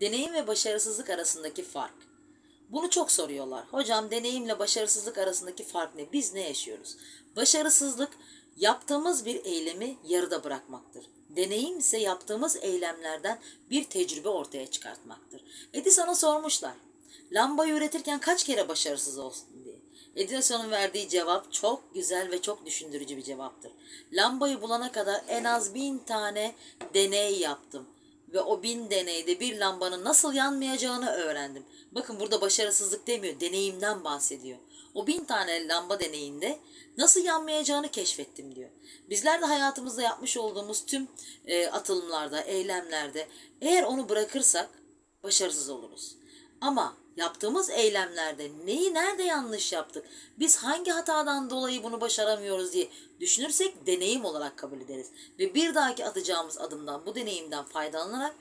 Deneyim ve başarısızlık arasındaki fark. Bunu çok soruyorlar. Hocam deneyimle başarısızlık arasındaki fark ne? Biz ne yaşıyoruz? Başarısızlık yaptığımız bir eylemi yarıda bırakmaktır. Deneyim ise yaptığımız eylemlerden bir tecrübe ortaya çıkartmaktır. Edison'a sormuşlar. Lambayı üretirken kaç kere başarısız olsun diye. Edison'un verdiği cevap çok güzel ve çok düşündürücü bir cevaptır. Lambayı bulana kadar en az bin tane deney yaptım ve o bin deneyde bir lambanın nasıl yanmayacağını öğrendim. Bakın burada başarısızlık demiyor, deneyimden bahsediyor. O bin tane lamba deneyinde nasıl yanmayacağını keşfettim diyor. Bizler de hayatımızda yapmış olduğumuz tüm e, atılımlarda, eylemlerde eğer onu bırakırsak başarısız oluruz. Ama yaptığımız eylemlerde neyi nerede yanlış yaptık? Biz hangi hatadan dolayı bunu başaramıyoruz diye düşünürsek deneyim olarak kabul ederiz. Ve bir dahaki atacağımız adımdan bu deneyimden faydalanarak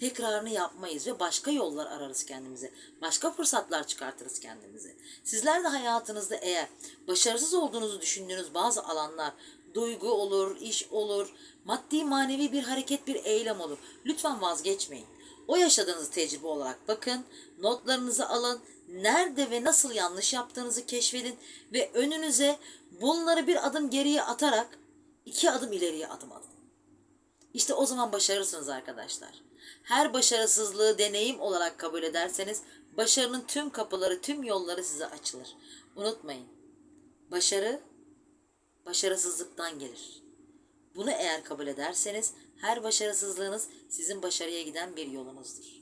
tekrarını yapmayız ve başka yollar ararız kendimize. Başka fırsatlar çıkartırız kendimize. Sizler de hayatınızda eğer başarısız olduğunuzu düşündüğünüz bazı alanlar duygu olur, iş olur, maddi manevi bir hareket, bir eylem olur. Lütfen vazgeçmeyin. O yaşadığınız tecrübe olarak bakın, notlarınızı alın, nerede ve nasıl yanlış yaptığınızı keşfedin ve önünüze bunları bir adım geriye atarak iki adım ileriye adım atın. İşte o zaman başarırsınız arkadaşlar. Her başarısızlığı deneyim olarak kabul ederseniz başarının tüm kapıları, tüm yolları size açılır. Unutmayın. Başarı başarısızlıktan gelir. Bunu eğer kabul ederseniz her başarısızlığınız sizin başarıya giden bir yolunuzdur.